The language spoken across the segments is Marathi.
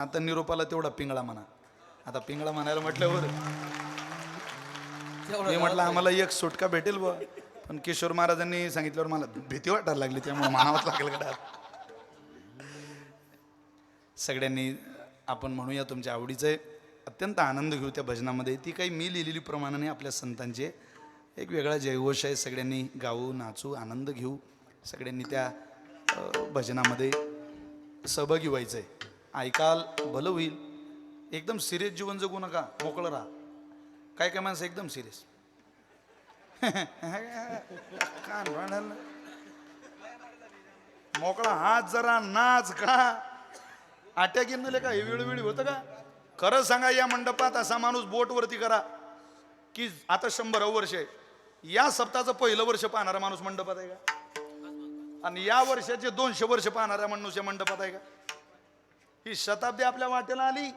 आता निरोपाला तेवढा पिंगळा म्हणा. आता पिंगळा म्हणायला म्हटल्यावर मी म्हटलं आम्हाला एक सुटका भेटेल बुवा. पण किशोर महाराजांनी सांगितल्यावर मला भीती वाटायला लागली त्यामुळे मानावंच लागेल गड्या. सगळ्यांनी आपण म्हणूया तुमच्या आवडीचं अत्यंत आनंद घेऊ त्या भजनामध्ये. ती काही मी लिहिलेली प्रमाणाने आपल्या संतांचे एक वेगळा जयघोष आहे. सगळ्यांनी गाऊ नाचू आनंद घेऊ. सगळ्यांनी त्या भजनामध्ये सहभागी व्हायचं आहे ऐकाल भलं होईल. एकदम सिरियस जीवन जगू नका मोकळं राहा. काय काय माणसं एकदम सिरियस मोकळा हात जरा नाच का? आट्या गिरनले का? हे वेळोवेळी होतं का? खरं सांगा या मंडपात असा माणूस बोटवरती करा की आता शंभर वर्ष आहे. या सप्ताहाचं पहिलं वर्ष पाहणारा माणूस मंडपात आहे का? आणि या वर्षाचे दोनशे वर्ष पाहणाऱ्या माणूस या मंडपात आहे का? ही शताब्दी आपल्या वाटेला आली.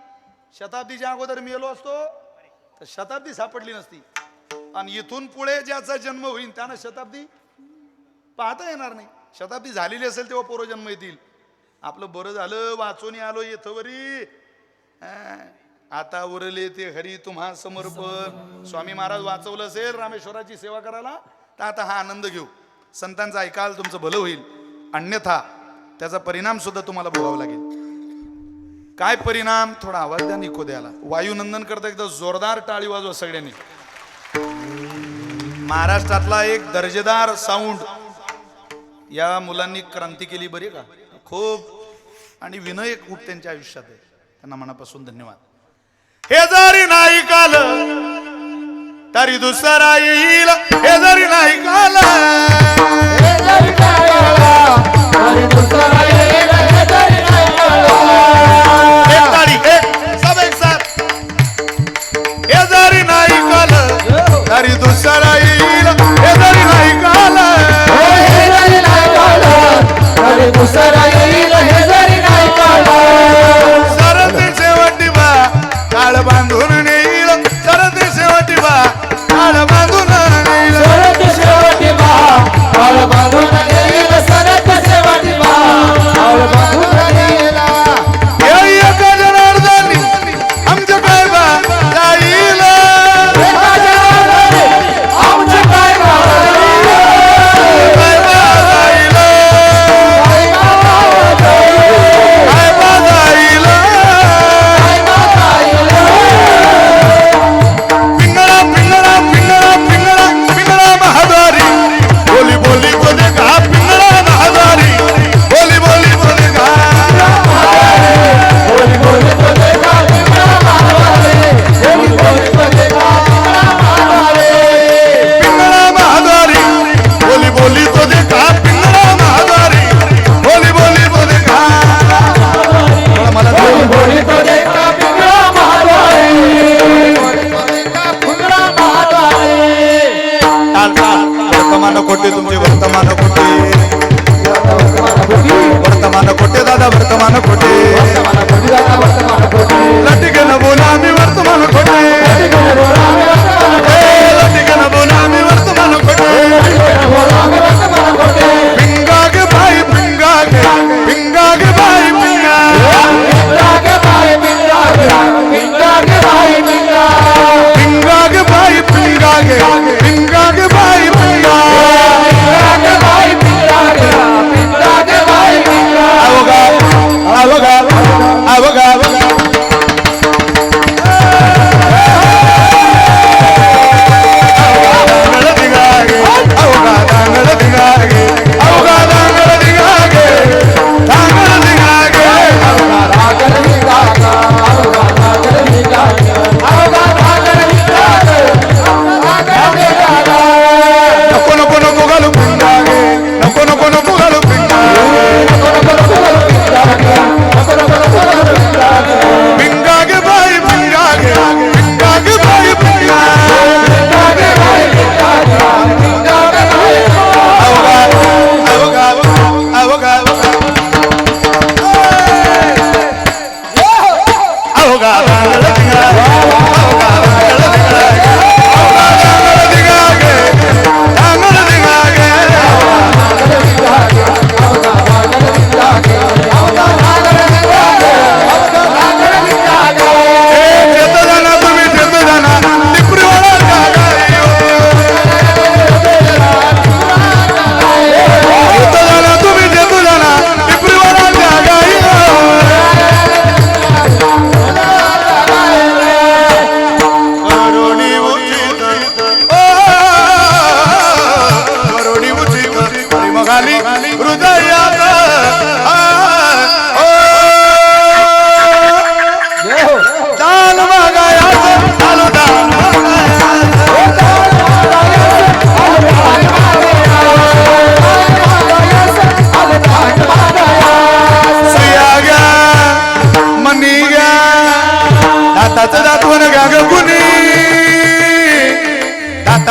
शताब्दीच्या अगोदर मेलो असतो तर शताब्दी सापडली नसती. आणि इथून पुढे ज्याचा जन्म होईल त्यानं शताब्दी पाहता येणार नाही. शताब्दी झालेली असेल तेव्हा पूर्वजन्म येतील. आपलं बरं झालं वाचून आलो येथवरी आता उरले ते हरी तुम्हा समर्पण स्वामी महाराज वाचवलं असेल रामेश्वराची सेवा करायला तर आता हा आनंद घेऊ. संतांचा ऐकाल तुमचं भलं होईल. अन्यथा त्याचा परिणाम सुद्धा तुम्हाला भोगावा लागेल. काय परिणाम? थोडा आवाज द्या निको द्याला वायुनंदन करता एकदा जोरदार टाळी वाजवा सगळ्यांनी. महाराष्ट्रातला एक दर्जेदार साऊंड या मुलांनी क्रांती केली बरी का? खूप. आणि विनय खूप त्यांच्या आयुष्यात आहे. त्यांना मनापासून धन्यवाद. हे जरी नाही काल तरी दुसरा येईल. हे जरी नाही काल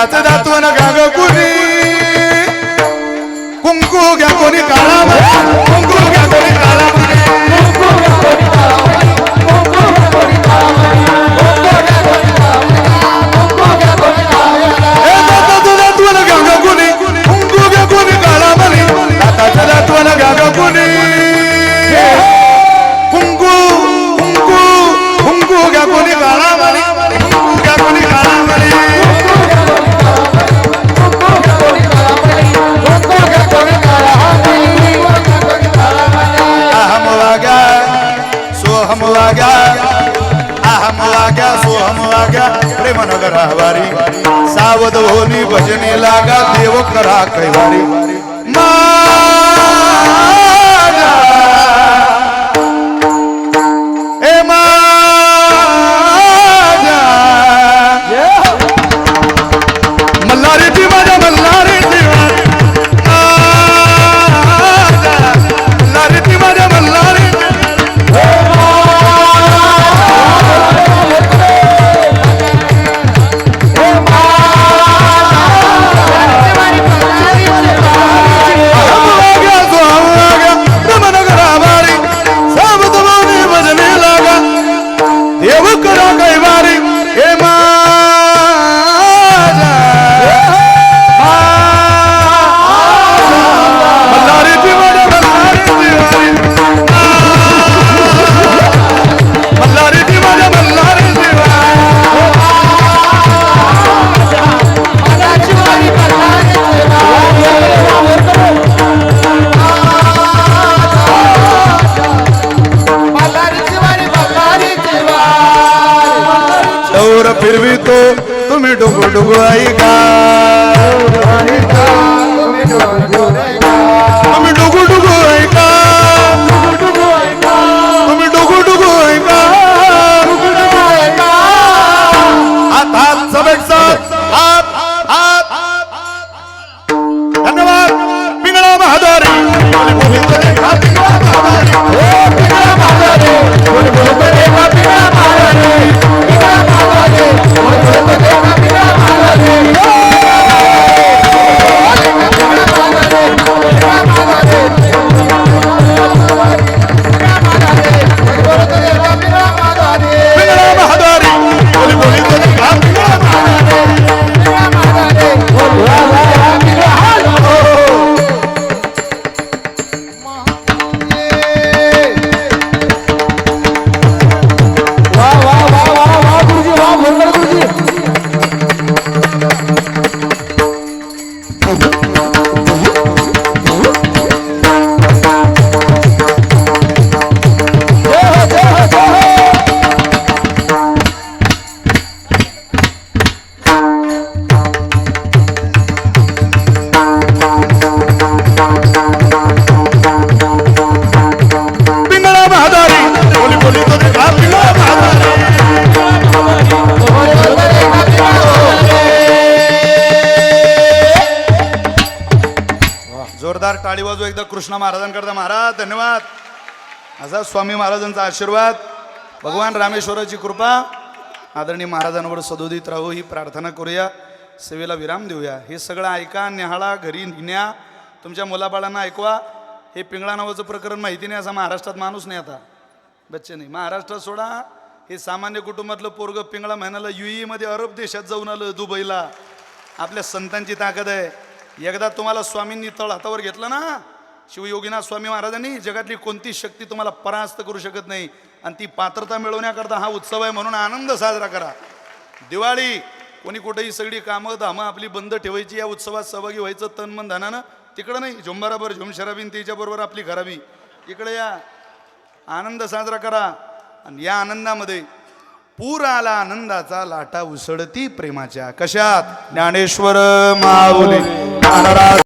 दाताचं न गाग कुणी? कुंकू घ्या कोणी काळा कुंकू वाग्या अहम लागा सोहम वाग्या प्रेमनगर हवारी सावध होनी भजनी लागा देव करा कैवारी। मा दौर फिरवी तो तुम्ही डुगू डुगू ऐका. टाळी वाजू एकदा कृष्ण महाराजांकरता. महाराज धन्यवाद. असा स्वामी महाराजांचा आशीर्वाद. भगवान रामेश्वराची कृपा. आदरणीय महाराजांवर सदोदित राहू ही प्रार्थना करूया. सेवेला विराम देऊया. हे सगळं ऐका न्याहाळा घरी न्या. तुमच्या मुलाबाळांना ऐकवा. हे पिंगळा नावाचं प्रकरण माहिती नाही असा महाराष्ट्रात माणूस नाही आता. बच्चे नाही. महाराष्ट्रात सोडा. हे सामान्य कुटुंबातलं पोरग पिंगळा महिन्याला यू ईमध्ये अरब देशात जाऊन आलं दुबईला. आपल्या संतांची ताकद आहे. एकदा तुम्हाला स्वामींनी तळ हातावर घेतलं ना शिवयोगीनाथ स्वामी महाराजांनी जगातली कोणती शक्ती तुम्हाला परास्त करू शकत नाही आणि ती पात्रता मिळवण्याकरता हा उत्सव आहे म्हणून आनंद साजरा करा. दिवाळी कोणी कुठेही सगळी कामं धामं आपली बंद ठेवायची या उत्सवात सहभागी व्हायचं तन मन धनानं तिकडं नाही झुंबाराबर झुमशराबीन त्याच्याबरोबर आपली घराबी इकडे या आनंद साजरा करा आणि या आनंदामध्ये पूर आला आनंदाचा लाटा उसळती प्रेमाच्या कशात ज्ञानेश्वर माऊली